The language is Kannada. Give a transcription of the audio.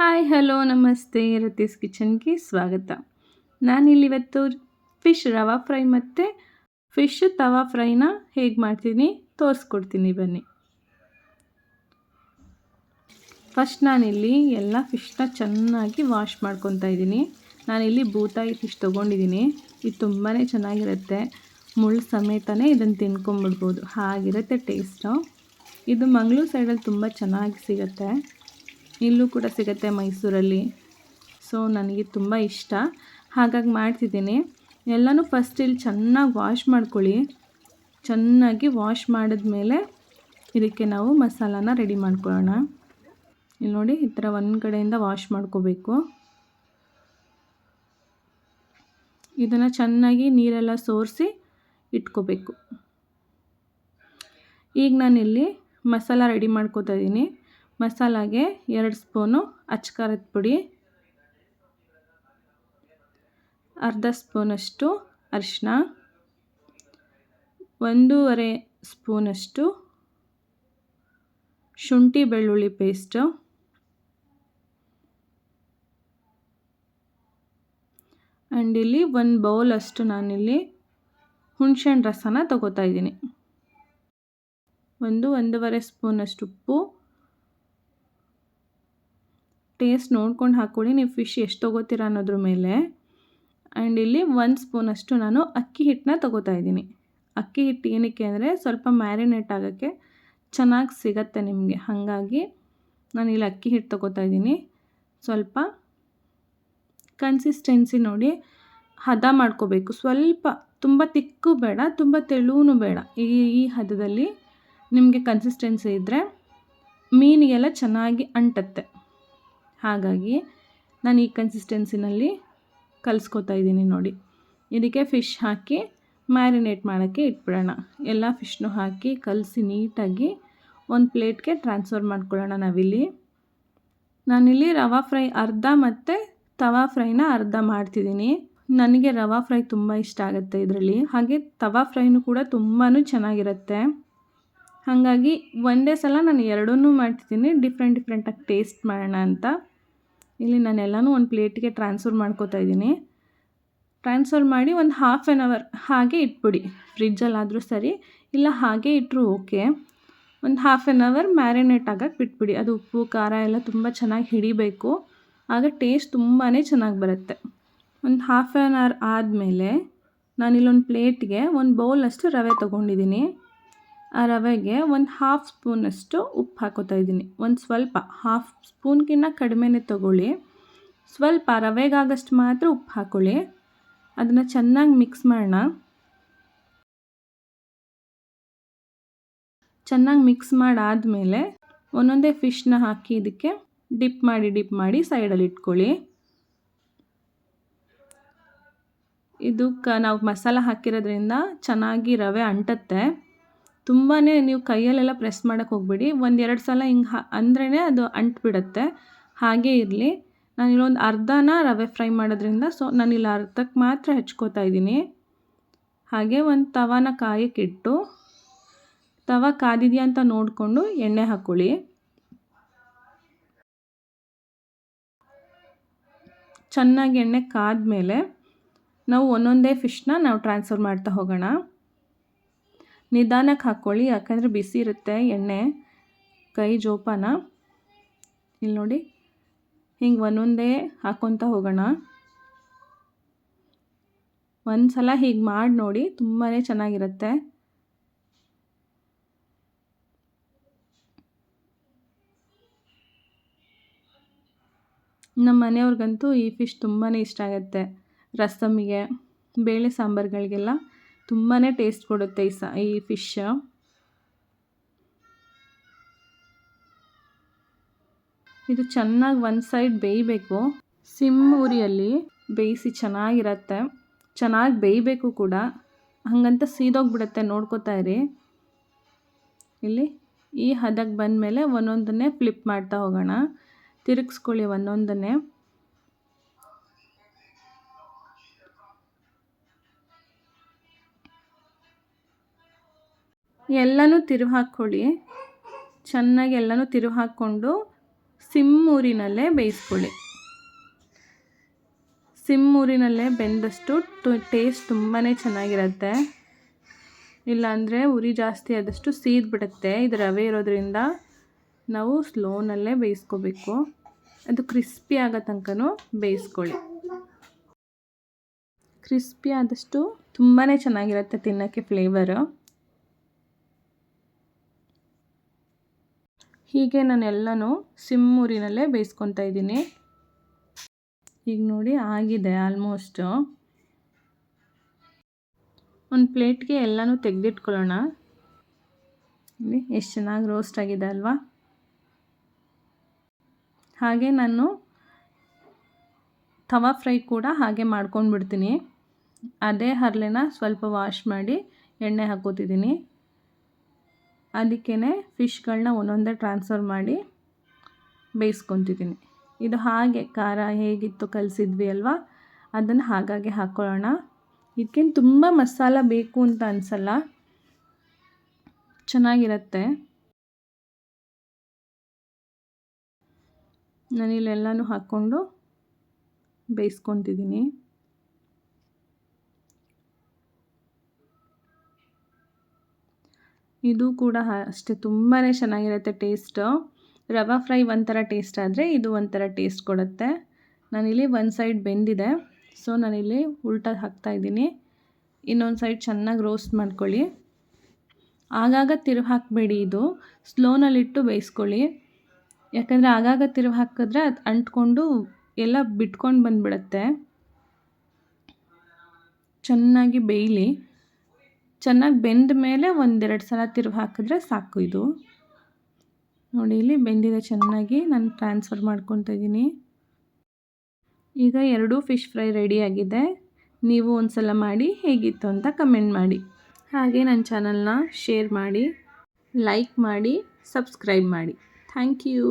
ಹಾಯ್, ಹಲೋ, ನಮಸ್ತೆ ರತೀಸ್ ಕಿಚನ್ಗೆ ಸ್ವಾಗತ. ನಾನಿಲ್ಲಿ ಇವತ್ತು ಫಿಶ್ ರವಾ ಫ್ರೈ ಮತ್ತು ಫಿಶ್ ತವಾ ಫ್ರೈನ ಹೇಗೆ ಮಾಡ್ತೀನಿ ತೋರಿಸ್ಕೊಡ್ತೀನಿ ಬನ್ನಿ. ಫಸ್ಟ್ ನಾನಿಲ್ಲಿ ಎಲ್ಲ ಫಿಶ್ನ ಚೆನ್ನಾಗಿ ವಾಶ್ ಮಾಡ್ಕೊತಾ ಇದ್ದೀನಿ. ನಾನಿಲ್ಲಿ ಬೂತಾಯಿ ಫಿಶ್ ತೊಗೊಂಡಿದ್ದೀನಿ. ಇದು ತುಂಬಾ ಚೆನ್ನಾಗಿರುತ್ತೆ. ಮುಳ್ಳು ಸಮೇತನೇ ಇದನ್ನು ತಿನ್ಕೊಂಬಿಡ್ಬೋದು. ಹಾಗಿರುತ್ತೆ ಟೇಸ್ಟು. ಇದು ಮಂಗಳೂರು ಸೈಡಲ್ಲಿ ತುಂಬ ಚೆನ್ನಾಗಿ ಸಿಗುತ್ತೆ. ಇಲ್ಲೂ ಕೂಡ ಸಿಗುತ್ತೆ ಮೈಸೂರಲ್ಲಿ. ಸೊ ನನಗೆ ತುಂಬ ಇಷ್ಟ. ಹಾಗಾಗಿ ಮಾಡ್ತಿದ್ದೀನಿ. ಎಲ್ಲನೂ ಫಸ್ಟ್ ಇಲ್ಲಿ ಚೆನ್ನಾಗಿ ವಾಶ್ ಮಾಡ್ಕೊಳ್ಳಿ. ಚೆನ್ನಾಗಿ ವಾಶ್ ಮಾಡಿದ್ಮೇಲೆ ಇದಕ್ಕೆ ನಾವು ಮಸಾಲಾನ ರೆಡಿ ಮಾಡ್ಕೊಳ್ಳೋಣ. ಇಲ್ಲಿ ನೋಡಿ, ಈ ಥರ ಒಂದು ಕಡೆಯಿಂದ ವಾಶ್ ಮಾಡ್ಕೋಬೇಕು. ಇದನ್ನು ಚೆನ್ನಾಗಿ ನೀರೆಲ್ಲ ಸೋರಿಸಿ ಇಟ್ಕೋಬೇಕು. ಈಗ ನಾನಿಲ್ಲಿ ಮಸಾಲ ರೆಡಿ ಮಾಡ್ಕೋತಾ ಇದ್ದೀನಿ. ಮಸಾಲಾಗೆ ಎರಡು ಸ್ಪೂನು ಅಚ್ಕಾರದ ಪುಡಿ, ಅರ್ಧ ಸ್ಪೂನಷ್ಟು ಅರಿಶಿನ ಒಂದೂವರೆ ಸ್ಪೂನಷ್ಟು ಶುಂಠಿ ಬೆಳ್ಳುಳ್ಳಿ ಪೇಸ್ಟು ಆ್ಯಂಡ್ ಇಲ್ಲಿ ಒಂದು ಬೌಲಷ್ಟು ನಾನಿಲ್ಲಿ ಹುಣಸೆಹಣ್ಣು ರಸನ ತಗೋತಾ ಇದ್ದೀನಿ. ಒಂದು ಒಂದೂವರೆ ಸ್ಪೂನಷ್ಟು ಉಪ್ಪು ಟೇಸ್ಟ್ ನೋಡ್ಕೊಂಡು ಹಾಕ್ಕೊಳ್ಳಿ, ನೀವು ಫಿಶ್ ಎಷ್ಟು ತೊಗೋತೀರ ಅನ್ನೋದ್ರ ಮೇಲೆ. ಆ್ಯಂಡ್ ಇಲ್ಲಿ ಒಂದು ಸ್ಪೂನಷ್ಟು ನಾನು ಅಕ್ಕಿ ಹಿಟ್ಟನ್ನ ತೊಗೋತಾ ಇದ್ದೀನಿ. ಅಕ್ಕಿ ಹಿಟ್ಟು ಏನಕ್ಕೆ ಅಂದರೆ ಸ್ವಲ್ಪ ಮ್ಯಾರಿನೇಟ್ ಆಗೋಕ್ಕೆ ಚೆನ್ನಾಗಿ ಸಿಗತ್ತೆ ನಿಮಗೆ. ಹಾಗಾಗಿ ನಾನು ಇಲ್ಲಿ ಅಕ್ಕಿ ಹಿಟ್ಟು ತೊಗೋತಾ ಇದ್ದೀನಿ. ಸ್ವಲ್ಪ ಕನ್ಸಿಸ್ಟೆನ್ಸಿ ನೋಡಿ ಹದ ಮಾಡ್ಕೋಬೇಕು. ಸ್ವಲ್ಪ ತುಂಬ ತಿಕ್ಕು ಬೇಡ, ತುಂಬ ತೆಳುವೂ ಬೇಡ. ಈ ಈ ಹದದಲ್ಲಿ ನಿಮಗೆ ಕನ್ಸಿಸ್ಟೆನ್ಸಿ ಇದ್ದರೆ ಮೀನಿಗೆಲ್ಲ ಚೆನ್ನಾಗಿ ಅಂಟತ್ತೆ. ಹಾಗಾಗಿ ನಾನು ಈ ಕನ್ಸಿಸ್ಟೆನ್ಸಿನಲ್ಲಿ ಕಲಿಸ್ಕೊತಾ ಇದ್ದೀನಿ ನೋಡಿ. ಇದಕ್ಕೆ ಫಿಶ್ ಹಾಕಿ ಮ್ಯಾರಿನೇಟ್ ಮಾಡೋಕ್ಕೆ ಇಟ್ಬಿಡೋಣ. ಎಲ್ಲ ಫಿಶ್ನು ಹಾಕಿ ಕಲಸಿ ನೀಟಾಗಿ ಒಂದು ಪ್ಲೇಟ್ಗೆ ಟ್ರಾನ್ಸ್ಫರ್ ಮಾಡ್ಕೊಳ್ಳೋಣ ನಾವಿಲ್ಲಿ. ನಾನಿಲ್ಲಿ ರವಾ ಫ್ರೈ ಅರ್ಧ ಮತ್ತು ತವಾ ಫ್ರೈನ ಅರ್ಧ ಮಾಡ್ತಿದ್ದೀನಿ. ನನಗೆ ರವಾ ಫ್ರೈ ತುಂಬ ಇಷ್ಟ ಆಗುತ್ತೆ ಇದರಲ್ಲಿ. ಹಾಗೆ ತವಾ ಫ್ರೈನೂ ಕೂಡ ತುಂಬಾ ಚೆನ್ನಾಗಿರುತ್ತೆ. ಹಾಗಾಗಿ ಒಂದೇ ಸಲ ನಾನು ಎರಡೂ ಮಾಡ್ತಿದ್ದೀನಿ. ಡಿಫ್ರೆಂಟ್ ಡಿಫ್ರೆಂಟಾಗಿ ಟೇಸ್ಟ್ ಮಾಡೋಣ ಅಂತ. ಇಲ್ಲಿ ನಾನು ಎಲ್ಲನೂ ಒಂದು ಪ್ಲೇಟಿಗೆ ಟ್ರಾನ್ಸ್ಫರ್ ಮಾಡ್ಕೋತಾ ಇದ್ದೀನಿ. ಟ್ರಾನ್ಸ್ಫರ್ ಮಾಡಿ ಒಂದು ಹಾಫ್ ಆನ್ ಅವರ್ ಹಾಗೆ ಇಟ್ಬಿಡಿ. ಫ್ರಿಜ್ಜಲ್ಲಾದರೂ ಸರಿ, ಇಲ್ಲ ಹಾಗೆ ಇಟ್ಟರು ಓಕೆ ಒಂದು ಹಾಫ್ ಆ್ಯನ್ ಅವರ್ ಮ್ಯಾರಿನೇಟ್ ಆಗಕ್ಕೆ ಬಿಟ್ಬಿಡಿ. ಅದು ಉಪ್ಪು, ಖಾರ ಎಲ್ಲ ತುಂಬ ಚೆನ್ನಾಗಿ ಹಿಡಿಬೇಕು. ಆಗ ಟೇಸ್ಟ್ ತುಂಬಾ ಚೆನ್ನಾಗಿ ಬರುತ್ತೆ. ಒಂದು ಹಾಫ್ ಆ್ಯನ್ ಅವರ್ ಆದಮೇಲೆ ನಾನಿಲ್ಲೊಂದು ಪ್ಲೇಟ್ಗೆ ಒಂದು ಬೌಲಷ್ಟು ರವೆ ತೊಗೊಂಡಿದ್ದೀನಿ. ಆ ರವೆಗೆ ಒಂದು ಹಾಫ್ ಸ್ಪೂನಷ್ಟು ಉಪ್ಪು ಹಾಕೋತಾ ಇದ್ದೀನಿ. ಒಂದು ಸ್ವಲ್ಪ ಹಾಫ್ ಸ್ಪೂನ್ಗಿನ್ನ ಕಡಿಮೆನೇ ತೊಗೊಳ್ಳಿ. ಸ್ವಲ್ಪ ರವೆಗಾಗಷ್ಟು ಮಾತ್ರ ಉಪ್ಪು ಹಾಕೊಳ್ಳಿ. ಅದನ್ನು ಚೆನ್ನಾಗಿ ಮಿಕ್ಸ್ ಮಾಡೋಣ. ಚೆನ್ನಾಗಿ ಮಿಕ್ಸ್ ಮಾಡಾದಮೇಲೆ ಒಂದೊಂದೇ ಫಿಶ್ನ ಹಾಕಿ ಇದಕ್ಕೆ ಡಿಪ್ ಮಾಡಿ ಡಿಪ್ ಮಾಡಿ ಸೈಡಲ್ಲಿ ಇಟ್ಕೊಳ್ಳಿ. ಇದಕ್ಕೆ ನಾವು ಮಸಾಲ ಹಾಕಿರೋದ್ರಿಂದ ಚೆನ್ನಾಗಿ ರವೆ ಅಂಟತ್ತೆ. ತುಂಬಾ ನೀವು ಕೈಯಲ್ಲೆಲ್ಲ ಪ್ರೆಸ್ ಮಾಡೋಕ್ಕೆ ಹೋಗಬೇಡಿ. ಒಂದು ಎರಡು ಸಲ ಹಿಂಗೆ ಅಂದ್ರೇ ಅದು ಅಂಟ್ಬಿಡುತ್ತೆ. ಹಾಗೇ ಇರಲಿ. ನಾನು ಇಲ್ಲೊಂದು ಅರ್ಧನ ರವೆ ಫ್ರೈ ಮಾಡೋದ್ರಿಂದ ಸೊ ಇಲ್ಲಿ ಅರ್ಧಕ್ಕೆ ಮಾತ್ರ ಹೆಚ್ಕೋತಾ ಇದ್ದೀನಿ. ಹಾಗೆ ಒಂದು ತವಾನ ಕಾಯಕ್ಕಿಟ್ಟು ತವ ಕಾದಿದೆಯಾ ಅಂತ ನೋಡಿಕೊಂಡು ಎಣ್ಣೆ ಹಾಕ್ಕೊಳ್ಳಿ ಚೆನ್ನಾಗಿ ಎಣ್ಣೆ ಕಾದ ಮೇಲೆ ನಾವು ಒಂದೊಂದೇ ಫಿಶ್ನ ನಾವು ಟ್ರಾನ್ಸ್ಫರ್ ಮಾಡ್ತಾ ಹೋಗೋಣ. ನಿಧಾನಕ್ಕೆ ಹಾಕ್ಕೊಳ್ಳಿ, ಯಾಕಂದರೆ ಬಿಸಿ ಇರುತ್ತೆ ಎಣ್ಣೆ, ಕೈ ಜೋಪಾನ. ಇಲ್ಲಿ ನೋಡಿ, ಹಿಂಗೆ ಒಂದೊಂದೇ ಹಾಕ್ಕೊತ ಹೋಗೋಣ. ಒಂದು ಸಲ ಹೀಗೆ ಮಾಡಿ ನೋಡಿ ತುಂಬಾ ಚೆನ್ನಾಗಿರುತ್ತೆ. ನಮ್ಮ ಮನೆಯವ್ರಿಗಂತೂ ಈ ಫಿಶ್ ತುಂಬಾ ಇಷ್ಟ ಆಗುತ್ತೆ. ರಸಮ್ಮಿಗೆ, ಬೇಳೆ ಸಾಂಬಾರುಗಳಿಗೆಲ್ಲ. ತುಂಬಾ ಟೇಸ್ಟ್ ಕೊಡುತ್ತೆ ಈ ಸ, ಈ ಫಿಶ್ ಇದು ಚೆನ್ನಾಗಿ ಒಂದು ಸೈಡ್ ಬೇಯಬೇಕು. ಸಿಮ್ ಉರಿಯಲ್ಲಿ ಬೇಯಿಸಿ ಚೆನ್ನಾಗಿರತ್ತೆ. ಚೆನ್ನಾಗಿ ಬೇಯಬೇಕು ಕೂಡ. ಹಾಗಂತ ಸೀದೋಗ್ಬಿಡುತ್ತೆ ನೋಡ್ಕೋತಾ ಇರಿ. ಇಲ್ಲಿ ಈ ಹದಕ್ಕೆ ಬಂದಮೇಲೆ ಒಂದೊಂದನ್ನೇ ಫ್ಲಿಪ್ ಮಾಡ್ತಾ ಹೋಗೋಣ. ತಿರುಗಿಸ್ಕೊಳ್ಳಿ ಒಂದೊಂದನ್ನೇ. ಎಲ್ಲನೂ ತಿರುವು ಹಾಕ್ಕೊಳ್ಳಿ ಚೆನ್ನಾಗಿ ಎಲ್ಲನೂ ತಿರುವು ಹಾಕ್ಕೊಂಡು ಸಿಮ್ ಊರಿನಲ್ಲೇ ಬೇಯಿಸ್ಕೊಳ್ಳಿ. ಸಿಮ್ಮೂರಿನಲ್ಲೇ ಬೆಂದಷ್ಟು ಟೇಸ್ಟ್ ತುಂಬಾ ಚೆನ್ನಾಗಿರುತ್ತೆ. ಇಲ್ಲಾಂದರೆ ಉರಿ ಜಾಸ್ತಿ ಆದಷ್ಟು ಸೀದ್ಬಿಡುತ್ತೆ. ಇದು ರವೆ ಇರೋದ್ರಿಂದ ನಾವು ಸ್ಲೋನಲ್ಲೇ ಬೇಯಿಸ್ಕೋಬೇಕು. ಅದು ಕ್ರಿಸ್ಪಿ ಆಗೋ ತನಕನೂ ಬೇಯಿಸ್ಕೊಳ್ಳಿ. ಕ್ರಿಸ್ಪಿ ಆದಷ್ಟು ತುಂಬಾ ಚೆನ್ನಾಗಿರುತ್ತೆ ತಿನ್ನೋಕ್ಕೆ ಫ್ಲೇವರು. ಹೀಗೆ ನಾನು ಎಲ್ಲನೂ ಸಿಮ್ ಬೇಯಿಸ್ಕೊತಾ ಇದ್ದೀನಿ. ಈಗ ನೋಡಿ ಆಗಿದೆ ಆಲ್ಮೋಸ್ಟು ಒಂದು ಪ್ಲೇಟ್ಗೆ ಎಲ್ಲನೂ ತೆಗೆದಿಟ್ಕೊಳ್ಳೋಣ. ಎಷ್ಟು ಚೆನ್ನಾಗಿ ರೋಸ್ಟ್ ಆಗಿದೆ ಅಲ್ವಾ? ಹಾಗೆ ನಾನು ತವಾ ಫ್ರೈ ಕೂಡ ಹಾಗೆ ಮಾಡ್ಕೊಂಡು ಬಿಡ್ತೀನಿ ಅದೇ ಹರಳೆನ ಸ್ವಲ್ಪ ವಾಶ್ ಮಾಡಿ ಎಣ್ಣೆ ಹಾಕೋತಿದ್ದೀನಿ ಅದಕ್ಕೇ ಫಿಶ್ಗಳನ್ನ ಒಂದೊಂದೇ ಟ್ರಾನ್ಸ್ಫರ್ ಮಾಡಿ ಬೇಯಿಸ್ಕೊತಿದ್ದೀನಿ. ಇದು ಹಾಗೆ ಖಾರ ಹೇಗಿತ್ತು ಕಲಿಸಿದ್ವಿ ಅಲ್ವಾ? ಅದನ್ನು ಹಾಗಾಗಿ ಹಾಕ್ಕೊಳ್ಳೋಣ ಇದಕ್ಕೇನು ತುಂಬ ಮಸಾಲ ಬೇಕು ಅಂತ ಅನಿಸಲ್ಲ. ಚೆನ್ನಾಗಿರುತ್ತೆ. ನಾನಿಲ್ಲೆಲ್ಲನೂ ಹಾಕ್ಕೊಂಡು ಬೇಯಿಸ್ಕೊತಿದ್ದೀನಿ. ಇದು ಕೂಡ ಅಷ್ಟೇ ತುಂಬಾ ಚೆನ್ನಾಗಿರುತ್ತೆ ಟೇಸ್ಟು ರವಾ ಫ್ರೈ ಒಂಥರ ಟೇಸ್ಟ್ ಆದರೆ ಇದು ಒಂಥರ ಟೇಸ್ಟ್ ಕೊಡುತ್ತೆ. ನಾನಿಲ್ಲಿ ಒಂದು ಸೈಡ್ ಬೆಂದಿದೆ. ಸೊ ನಾನಿಲ್ಲಿ ಉಲ್ಟಾ ಹಾಕ್ತಾಯಿದ್ದೀನಿ ಇನ್ನೊಂದು ಸೈಡ್ ಚೆನ್ನಾಗಿ ರೋಸ್ಟ್ ಮಾಡ್ಕೊಳ್ಳಿ. ಆಗಾಗ ತಿರುವು ಹಾಕಬೇಡಿ ಇದು. ಸ್ಲೋನಲ್ಲಿಟ್ಟು ಬೇಯಿಸ್ಕೊಳ್ಳಿ. ಯಾಕಂದರೆ ಆಗಾಗ ತಿರುವು ಹಾಕಿದ್ರೆ ಅದು ಅಂಟ್ಕೊಂಡು ಎಲ್ಲ ಬಿಟ್ಕೊಂಡು ಬಂದುಬಿಡತ್ತೆ. ಚೆನ್ನಾಗಿ ಬೇಯಲಿ. ಚೆನ್ನಾಗಿ ಬೆಂದ ಮೇಲೆ ಒಂದೆರಡು ಸಲ ತಿರುವು ಹಾಕಿದ್ರೆ ಸಾಕು ಇದು. ನೋಡಿ, ಇಲ್ಲಿ ಬೆಂದಿದೆ ಚೆನ್ನಾಗಿ. ನಾನು ಟ್ರಾನ್ಸ್ಫರ್ ಮಾಡ್ಕೊತಾ ಇದ್ದೀನಿ. ಈಗ ಎರಡೂ ಫಿಶ್ ಫ್ರೈ ರೆಡಿಯಾಗಿದೆ ನೀವು ಒಂದು ಸಲ ಮಾಡಿ ಹೇಗಿತ್ತು ಅಂತ ಕಮೆಂಟ್ ಮಾಡಿ. ಹಾಗೆ ನನ್ನ ಚಾನಲ್ನ ಶೇರ್ ಮಾಡಿ ಲೈಕ್ ಮಾಡಿ ಸಬ್ಸ್ಕ್ರೈಬ್ ಮಾಡಿ. Thank you